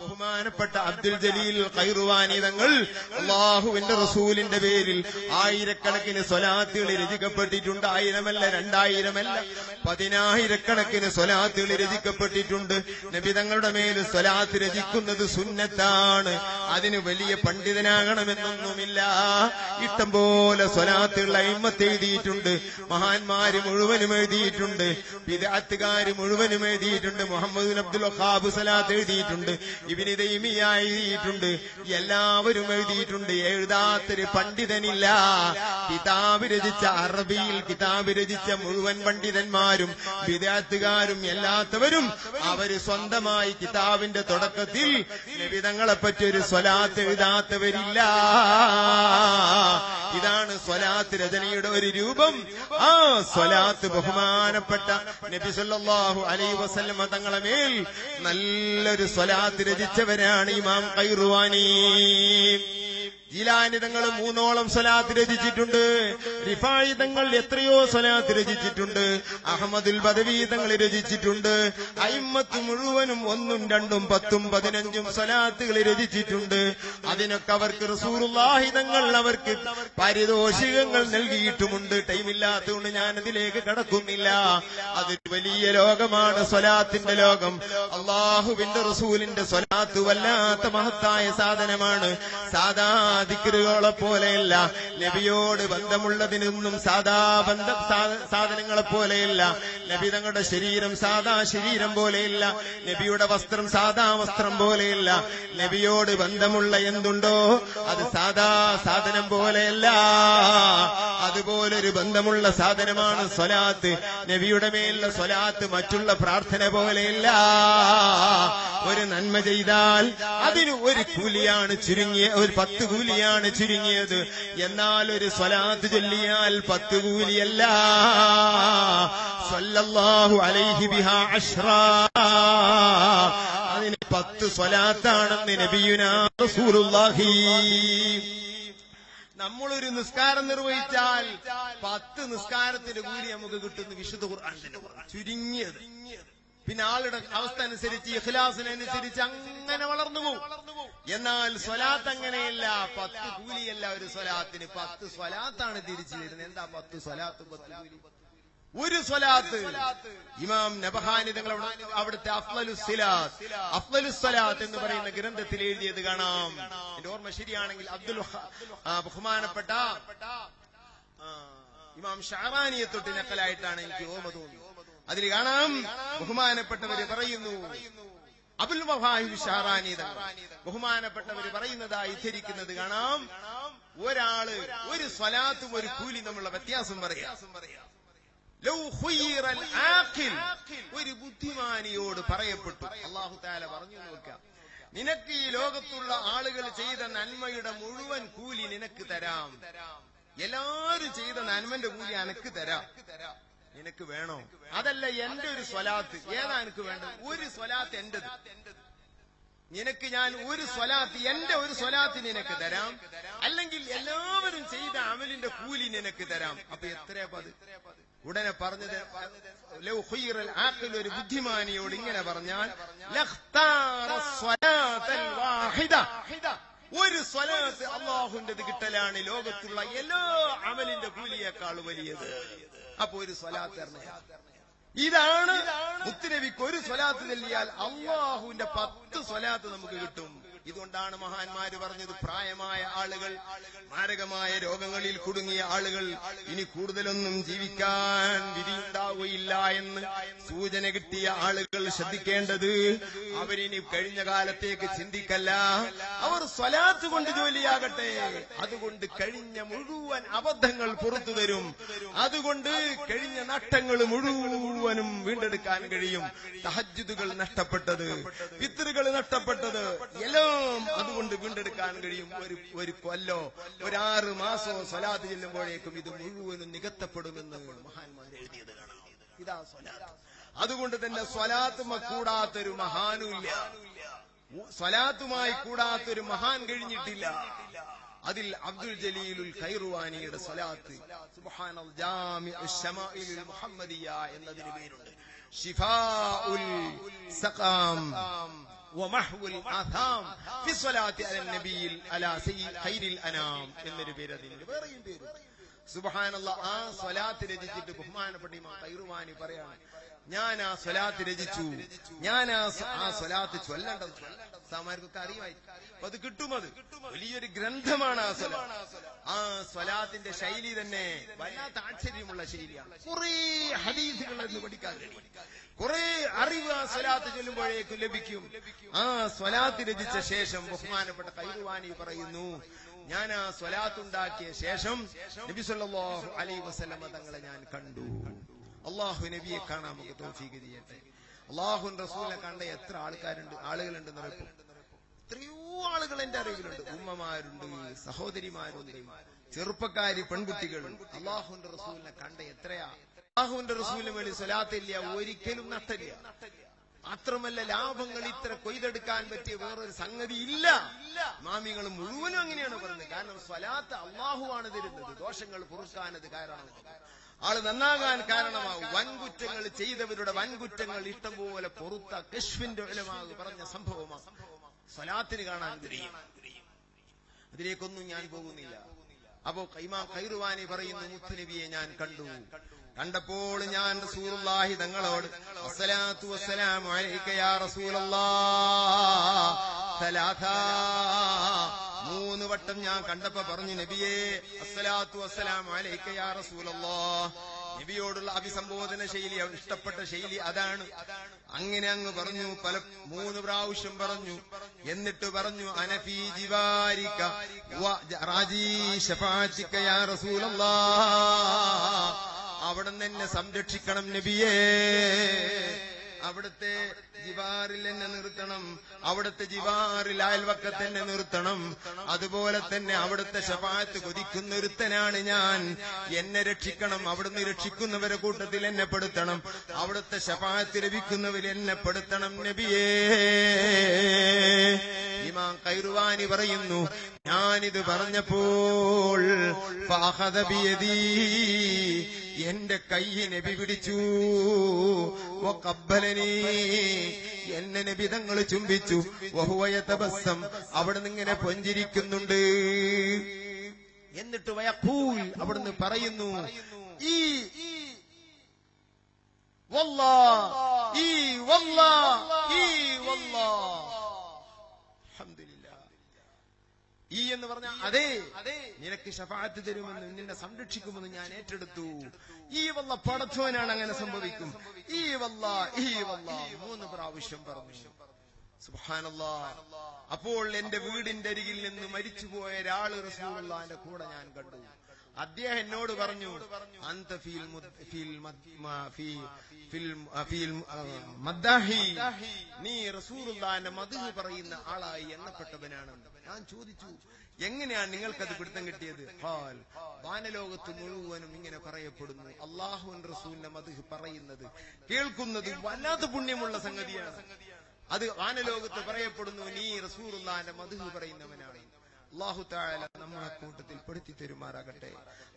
ബഹുമാനപ്പെട്ട അബ്ദുൽ ജലീൽ കൈറുവാനി തങ്ങൾ അള്ളാഹുവിന്റെ റസൂലിന്റെ പേരിൽ ആയിരക്കണക്കിന് സ്വലാത്തുകൾ രചിക്കപ്പെട്ടിട്ടുണ്ട്. ആയിരമല്ല രണ്ടായിരമല്ല പതിനായിരക്കണക്കിന് സ്വലാത്തുകൾ രചിക്കപ്പെട്ടിട്ടുണ്ട്. നബി തങ്ങളുടെ മേൽ സ്വലാത്ത് രചിക്കുന്നത് സുന്നത്താണ്. അതിന് വലിയ പണ്ഡിതനാകണമെന്നൊന്നുമില്ല. ഇഷ്ടം പോലെ സ്വലാത്തുകൾ അയിമത്ത് എഴുതിയിട്ടുണ്ട്. മഹാന്മാര് മുഴുവനും എഴുതിയിട്ടുണ്ട്. വിദാത്തുകാര് മുഴുവനും എഴുതിയിട്ടുണ്ട്. മുഹമ്മദ് അബ്ദുൽ വഹാബ് സലാത്ത് എഴുതിയിട്ടുണ്ട്. ഇബിന് തൈമിയ എഴുതിയിട്ടുണ്ട് എല്ലാവരും എഴുതിയിട്ടുണ്ട്. എഴുതാത്തൊരു പണ്ഡിതനില്ല. കിതാബ് രചിച്ച അറബിയിൽ കിതാബ് രചിച്ച മുഴുവൻ പണ്ഡിതന്മാരും വിദ്യാർത്ഥികാരും എല്ലാത്തവരും അവർ സ്വന്തമായി കിതാബിന്റെ തുടക്കത്തിൽ നബിതങ്ങളെ പറ്റി ഒരു സ്വലാത്ത് എഴുതാത്തവരില്ല. സ്വലാത്ത് രചനയുടെ ഒരു രൂപം. ആ സ്വലാത്ത് ബഹുമാനപ്പെട്ട നബി സല്ലല്ലാഹു അലൈഹി വസല്ലമ തങ്ങളെ മേൽ നല്ലൊരു സ്വലാത്ത് രചിച്ചവരാണ് ഇമാം ഖൈറുവാനി. ജീലാനിതങ്ങൾ മൂന്നോളം സ്വലാത്ത് രചിച്ചിട്ടുണ്ട്. റിഫായുധങ്ങൾ എത്രയോ സ്വലാത്ത് രചിച്ചിട്ടുണ്ട്. അഹമ്മദുൽ പദവീതങ്ങൾ രചിച്ചിട്ടുണ്ട്. അയിമ്മത്ത് മുഴുവനും ഒന്നും രണ്ടും പത്തും പതിനഞ്ചും സ്വലാത്തുകൾ രചിച്ചിട്ടുണ്ട്. അതിനൊക്കെ അവർക്ക് റസൂറുല്ലാഹിതങ്ങൾ അവർക്ക് പാരിതോഷികങ്ങൾ നൽകിയിട്ടുമുണ്ട്. ടൈമില്ലാത്തതുകൊണ്ട് ഞാൻ അതിലേക്ക് കടക്കുന്നില്ല. അത് വലിയ ലോകമാണ്. സ്വലാത്തിന്റെ ലോകം. അള്ളാഹുവിന്റെ റസൂലിന്റെ സ്വലാത്ത് വല്ലാത്ത മഹത്തായ സാധനമാണ്. സാധാ ദിക്കറുകളെ പോലെയല്ല. നബിയോട് ബന്ധമുള്ളതിനൊന്നും സാധാ ബന്ധ സാധനങ്ങളെ പോലെയല്ല. നബി തങ്ങളുടെ ശരീരം സാധാ ശരീരം പോലെയില്ല. നബിയുടെ വസ്ത്രം സാധാ വസ്ത്രം പോലെയില്ല. നബിയോട് ബന്ധമുള്ള എന്തുണ്ടോ അത് സാധാ സാധനം പോലെയല്ല. അതുപോലൊരു ബന്ധമുള്ള സാധനമാണ് സ്വലാത്ത്. നബിയുടെ മേലുള്ള സ്വലാത്ത് മറ്റുള്ള പ്രാർത്ഥന പോലെയില്ല. ഒരു നന്മ ചെയ്താൽ അതിന് ഒരു കൂലിയാണ് ചുരുങ്ങിയ ഒരു പത്ത് കൂലിയാണ് ചുരുങ്ങിയത്. എന്നാൽ ഒരു സ്വലാത്ത് ചൊല്ലിയാൽ പത്ത് കൂലിയല്ല. സല്ലല്ലാഹു അലൈഹി ബിഹാ അഷ്റ. അതിന് പത്ത് സ്വലാത്താണെന്ന് നബിയുനാ റസൂലുള്ളാഹി. നമ്മളൊരു നിസ്കാരം നിർവഹിച്ചാൽ പത്ത് നിസ്കാരത്തിന്റെ കൂലി നമുക്ക് കിട്ടുന്ന വിശുദ്ധ. ചുരുങ്ങിയത്. പിന്നെ ആളുടെ അവസ്ഥ അനുസരിച്ച് ഇഖ്ലാസിനനുസരിച്ച് അങ്ങനെ വളർന്നു പോകും എന്നാൽ സ്വലാത്ത് അങ്ങനെയല്ല. പത്ത് കൂലിയല്ല ഒരു സ്വലാത്തിന്. പത്ത് സ്വലാത്താണ് തിരിച്ചു വരുന്നത്. എന്താ പത്ത് സ്വലാത്ത്? പത്ത് കൂലി. ഒരു സ്വലാത്ത്. ഇമാം നബഹാനി തങ്ങൾ അവിടെ- അവിടുത്തെ അഫ്ലലു സിലാത്ത്. അഫ്ലലു സ്വലാത്ത് എന്ന് പറയുന്ന ഗ്രന്ഥത്തിൽ എഴുതിയത് കാണാം. എന്റെ ഓർമ്മ ശരിയാണെങ്കിൽ അബ്ദുൽ ബഹുമാനപ്പെട്ട ഇമാം ഷാറാനിയെ തൊട്ട് നക്കലായിട്ടാണ് എനിക്ക് ഓർമ്മ തോന്നുന്നത് അതിൽ കാണാം ബഹുമാനപ്പെട്ടവര് പറയുന്നു. അബുൽ ബഹുമാനപ്പെട്ടവര് പറയുന്നതായി ധരിക്കുന്നത് കാണാം. ഒരാൾ ഒരു സ്വലാത്തും ഒരു കൂലി നമ്മളുടെ വ്യത്യാസം പറയാം. ഒരു ബുദ്ധിമാനിയോട് പറയപ്പെട്ടു. അള്ളാഹു താല പറഞ്ഞു നോക്കാം നിനക്ക് ഈ ലോകത്തുള്ള ആളുകൾ ചെയ്ത നന്മയുടെ മുഴുവൻ കൂലി നിനക്ക് തരാം. എല്ലാരും ചെയ്ത നന്മന്റെ കൂലി അനക്ക് തരാം. നിനക്ക് വേണോ? അതല്ല എന്റെ ഒരു സ്വലാത്ത്. ഏതാ എനിക്ക് വേണ്ടത്? ഒരു സ്വലാത്ത് എന്റേത്? നിനക്ക് ഞാൻ ഒരു സ്വലാത്ത് എന്റെ ഒരു സ്വലാത്ത് നിനക്ക് തരാം. അല്ലെങ്കിൽ എല്ലാവരും ചെയ്ത അമലിന്റെ കൂലി നിനക്ക് തരാം. അപ്പൊ എത്രയാ പത് ഉടനെ പറഞ്ഞത് ഒരു ബുദ്ധിമാനിയോട് ഇങ്ങനെ പറഞ്ഞാൽ ഒരു സ്വലാത്ത് അള്ളാഹുവിന്റെ കിട്ടലാണ്. ലോകത്തുള്ള എല്ലാ അമലിന്റെ കൂലിയേക്കാൾ വലിയത്. അപ്പൊ ഒരു സ്വലാത്ത് ഇതാണ് മുത്തുനബിക്ക് ഒരു സ്വലാത്ത് നൽകിയാൽ അള്ളാഹുവിന്റെ പത്ത് സ്വലാത്ത് നമുക്ക് കിട്ടും. ഇതുകൊണ്ടാണ് മഹാന്മാര് പറഞ്ഞത് പ്രായമായ ആളുകൾ മാരകമായ രോഗങ്ങളിൽ കുടുങ്ങിയ ആളുകൾ ഇനി കൂടുതലൊന്നും ജീവിക്കാൻ വിധിയുണ്ടാവുകയില്ല എന്ന് സൂചന കിട്ടിയ ആളുകൾ ശ്രദ്ധിക്കേണ്ടത് അവരിനി കഴിഞ്ഞ കാലത്തേക്ക് ചിന്തിക്കല്ല. അവർ സ്വലാത്ത് കൊണ്ട് ജോലിയാകട്ടെ അതുകൊണ്ട് കഴിഞ്ഞ മുഴുവൻ അബദ്ധങ്ങൾ പുറത്തു തരും. അതുകൊണ്ട് കഴിഞ്ഞ നഷ്ടങ്ങൾ മുഴുവനും വീണ്ടെടുക്കാൻ കഴിയും. തഹജുദുകൾ നഷ്ടപ്പെട്ടത് പിതൃകൾ നഷ്ടപ്പെട്ടത് എല്ലാം അതുകൊണ്ട് വീണ്ടെടുക്കാൻ കഴിയും. ഒരു ഒരു കൊല്ലോ ഒരാറ് മാസോ സ്വലാത്ത് ചെല്ലുമ്പോഴേക്കും ഇത് മുഴുവനും നികത്തപ്പെടുമെന്ന് മഹാന്മാർ എഴുതിയത് കാണാം. ഇതാ സ്വലാത്ത്. അതുകൊണ്ട് തന്നെ സ്വലാത്തുമ കൂടാത്തൊരു മഹാനുമില്ല സ്വലാത്തുമായി കൂടാത്തൊരു മഹാൻ കഴിഞ്ഞിട്ടില്ല. അതിൽ അബ്ദുൽ ജലീലുൽ ഖൈറുവാനിയുടെ സ്വലാത്ത്. മുഹമ്മദിയ എന്നതിന് പേരുണ്ട്. ഷിഫാഉൽ സഖാം. വമഹ്വുൽ ആഥാം ഫി സ്വലാത്തി അലൻ നബിയിൽ അലാ സയ്യി ഖൈരിൽ അനാം എന്നൊരു പേര് അതിന് വേറെയും പേര് സുബ്ഹാനല്ലാ ആ സ്വലാത്ത് രചിച്ചിട്ട് ബഹുമാനപ്പെട്ട ഇമാം ഖൈറുവാനി പറയാണ് ഞാൻ ആ സ്വലാത്ത് രചിച്ചു. ഞാൻ ആ ആ സ്വലാത്ത് ചൊല്ലേണ്ടത് സാമാർക്കൊക്കെ അറിയുമായിരിക്കും അപ്പൊ അത് കിട്ടുമത് വലിയൊരു ഗ്രന്ഥമാണ് ആ സ്വല ആ സ്വലാത്തിന്റെ ശൈലി തന്നെ വല്ലാത്ത ആശ്ചര്യമുള്ള ശൈലിയാണ്. കുറെ ഹദീസുകൾ എന്ന് പഠിക്കാൻ കുറെ അറിവ് ആ സ്വലാത്ത് ചൊല്ലുമ്പോഴേക്കും ലഭിക്കും. ആ സ്വലാത്ത് രചിച്ച ശേഷം ബഹുമാനപ്പെട്ട കൈറുവാനി പറയുന്നു ഞാൻ ആ സ്വലാത്തുണ്ടാക്കിയ ശേഷം നബി സല്ലല്ലാഹു അലൈഹി വസല്ലമ തങ്ങളെ ഞാൻ കണ്ടു. അള്ളാഹു നബിയെ കാണാൻ നമുക്ക് തോഫീക്ക് ചെയ്യട്ടെ. അള്ളാഹു റസൂലിനെ കണ്ട എത്ര ആൾക്കാരുണ്ട് ആളുകളുണ്ട് പറയപ്പോ എത്രയോ ആളുകൾ എന്റെ അറിവിലുണ്ട്. ഉമ്മമാരുണ്ട് സഹോദരിമാരുണ്ട് ചെറുപ്പക്കാരി പെൺകുട്ടികൾ. അള്ളാഹുന്റെ റസൂലിനെ കണ്ട എത്രയാ? അള്ളാഹുന്റെ റസൂലിന് വേണ്ടി സ്വലാത്തില്ല ഒരിക്കലും നട്ടല്ല മാത്രമല്ല ലാഭങ്ങൾ ഇത്ര കൊയ്തെടുക്കാൻ പറ്റിയ വേറൊരു സംഗതി ഇല്ല. മാമികൾ മുഴുവനും അങ്ങനെയാണ് പറയുന്നത് കാരണം സ്വലാത്ത് അള്ളാഹുവാണ് തരുന്നത്. ദോഷങ്ങൾ പൊറുക്കാനത് കാരണം ആൾ നന്നാകാൻ കാരണമാകും വൻകുറ്റങ്ങൾ ചെയ്തവരുടെ വൻകുറ്റങ്ങൾ ഇഷ്ടംപോലെ പൊറുത്ത കശ്വിന്റെ വിലമാകു പറഞ്ഞ സംഭവമാണ്. സ്വലാത്തിന് കാണാൻ കഴിയും. അതിലേക്കൊന്നും ഞാൻ പോകുന്നില്ല. അപ്പോ കൈമാ കൈറുവാനി പറയുന്നു മുത്തുനബിയെ ഞാൻ കണ്ടു. കണ്ടപ്പോൾ ഞാൻ റസൂലുള്ളാഹി തങ്ങളോട് അസ്സലാത്തു വസ്സലാമു അലൈക യാ റസൂലല്ലാഹ് മൂന്ന് വട്ടം ഞാൻ കണ്ടപ്പോ പറഞ്ഞു നബിയേ അസ്സലാത്തു വസ്സലാമു അലൈക യാ റസൂലല്ലാഹ് നബിയോടുള്ള അഭിസംബോധന ശൈലി ഇഷ്ടപ്പെട്ട ശൈലി അതാണ്. അങ്ങനെ അങ്ങ് പറഞ്ഞു പല മൂന്ന് പ്രാവശ്യം പറഞ്ഞു. എന്നിട്ട് പറഞ്ഞു അനഫി ജിവാരിക്ക റാജി ശഫാഅത്തിക യാ അവിടുന്ന് എന്നെ സംരക്ഷിക്കണം നബിയേ. അവിടുത്തെ ജിവാറിൽ എന്നെ നിർത്തണം. അവിടുത്തെ ജിവാറിൽ അയൽവക്കത്ത് എന്നെ നിർത്തണം. അതുപോലെ തന്നെ അവിടുത്തെ ശപാത്ത് കൊതിക്കുന്ന ഒരുത്തനാണ് ഞാൻ. എന്നെ രക്ഷിക്കണം. അവിടുന്ന് രക്ഷിക്കുന്നവരെ കൂട്ടത്തിൽ എന്നെ പെടുത്തണം. അവിടുത്തെ ശപാത്ത് ലഭിക്കുന്നവർ എന്നെ പെടുത്തണം നബിയേ. ഇമാം കൈറുവാനി പറയുന്നു ഞാനിത് പറഞ്ഞപ്പോൾ എന്റെ കൈ നബി പിടിച്ചു. എന്നെ നബി തങ്ങൾ ചുംബിച്ചു. വഹുവയതബസ്സം അവിടെ ഇങ്ങനെ പൊഞ്ചിരിക്കുന്നുണ്ട്. എന്നിട്ട് വയഖൂൽ അവിടുന്ന് പറയുന്നു ഈ വല്ലാ ഈ വല്ലാ അൽഹംദുലില്ലാ ഈ എന്ന് പറഞ്ഞ അതെ നിനക്ക് ഷഫാത്ത് തരുമെന്ന് നിന്നെ സംരക്ഷിക്കുമെന്ന് ഞാൻ ഏറ്റെടുത്തു. ഈ വല്ല പടച്ചവനാണ് അങ്ങനെ സംഭവിക്കും. ഈ വല്ല ഈ വല്ല മൂന്ന് പ്രാവശ്യം പറഞ്ഞു. അപ്പോൾ എന്റെ വീടിന്റെ അരികിൽ നിന്ന് മരിച്ചുപോയ ഒരാൾ റസൂലുള്ളാന്റെ കൂടെ ഞാൻ കണ്ടു. അദ്ദേഹം എന്നോട് പറഞ്ഞു അന്ത ഫീൽ നീ റസൂലുള്ളാന്റെ മധു പറയുന്ന ആളായി എണ്ണപ്പെട്ടവനാണ് ഞാൻ ചോദിച്ചു എങ്ങനെയാണ് നിങ്ങൾക്കത് പിടുത്തം കിട്ടിയത്? ഹാൽ വാനലോകത്ത് മുഴുവനും ഇങ്ങനെ പറയപ്പെടുന്നു. അള്ളാഹുൻ റസൂലിന്റെ മധു പറയുന്നത് കേൾക്കുന്നത് വല്ലാത്ത പുണ്യമുള്ള സംഗതിയാണ്. അത് വാനലോകത്ത് പറയപ്പെടുന്നു നീ റസൂറുല്ലാന്റെ മധു പറയുന്നവനാണ്. അള്ളാഹു താഴല നമ്മളെ കൂട്ടത്തിൽ പെടുത്തി തരുമാറാകട്ടെ.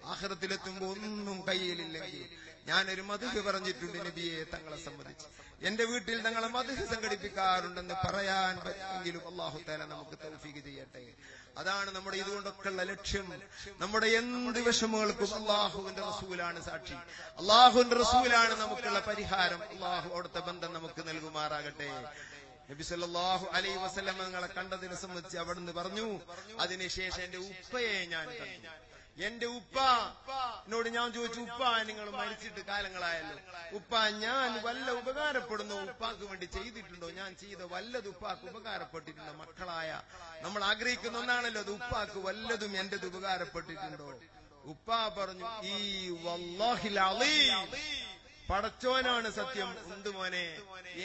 ആഹ്റത്തിലെത്തുമ്പോ ഒന്നും കയ്യിലില്ലെങ്കിൽ ഞാനൊരു മധുഹ് പറഞ്ഞിട്ടുണ്ട് നബിയെ തങ്ങളെ സംബന്ധിച്ച്. എന്റെ വീട്ടിൽ തങ്ങളെ മധുഹ് സംഘടിപ്പിക്കാറുണ്ടെന്ന് പറയാൻ പറ്റുമെങ്കിലും അള്ളാഹു താല നമുക്ക് തൗഫീക്ക് ചെയ്യട്ടെ. അതാണ് നമ്മുടെ ഇതുകൊണ്ടൊക്കെയുള്ള ലക്ഷ്യം. നമ്മുടെ എന്ത് വിഷമങ്ങൾക്കും അള്ളാഹുവിന്റെ റസൂലാണ് സാക്ഷി. അള്ളാഹുവിന്റെ റസൂലാണ് നമുക്കുള്ള പരിഹാരം. അള്ളാഹു അവിടുത്തെ ബന്ധം നമുക്ക് നൽകുമാറാകട്ടെ. നബി സല്ലല്ലാഹു അലൈഹി വസല്ലം നിങ്ങളെ കണ്ടതിനെ സംബന്ധിച്ച് അവിടുന്ന് പറഞ്ഞു അതിനുശേഷം എന്റെ ഉപ്പയെ ഞാൻ കണ്ടു. എന്റെ ഉപ്പ? എന്നോട് ഞാൻ ചോദിച്ചു ഉപ്പ നിങ്ങൾ മരിച്ചിട്ട് കാലങ്ങളായല്ലോ. ഉപ്പ ഞാൻ വല്ല ഉപകാരപ്പെടുന്നു? ഉപ്പാക്ക് വേണ്ടി ചെയ്തിട്ടുണ്ടോ? ഞാൻ ചെയ്ത വല്ലത് ഉപ്പാക്ക് ഉപകാരപ്പെട്ടിട്ടുണ്ടോ? മക്കളായ നമ്മൾ ആഗ്രഹിക്കുന്ന ഒന്നാണല്ലോ അത് ഉപ്പാക്ക് വല്ലതും എന്റേത് ഉപകാരപ്പെട്ടിട്ടുണ്ടോ? ഉപ്പ പറഞ്ഞു ഈ വല്ലാഹിൽ അലീം. പടച്ചോനാണ് സത്യം. ഉണ്ട് മോനെ.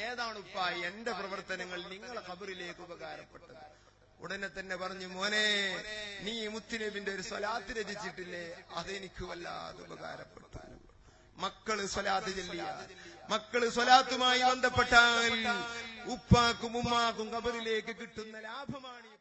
ഏതാണ് ഉപ്പ എന്റെ പ്രവർത്തനങ്ങൾ നിങ്ങളെ കബറിലേക്ക് ഉപകാരപ്പെട്ടത്? ഉടനെ തന്നെ പറഞ്ഞു മോനെ നീ മുത്തുനബിന്റെ ഒരു സ്വലാത്ത് രചിച്ചിട്ടില്ലേ? അതെനിക്ക് വല്ലാതെ ഉപകാരപ്പെട്ടു. മക്കൾ സ്വലാത്ത് ചെല്ലിയ. മക്കൾ സ്വലാത്തുമായി ബന്ധപ്പെട്ടാൽ ഉപ്പാക്കും ഉമ്മാക്കും കബറിലേക്ക് കിട്ടുന്ന ലാഭമാണ്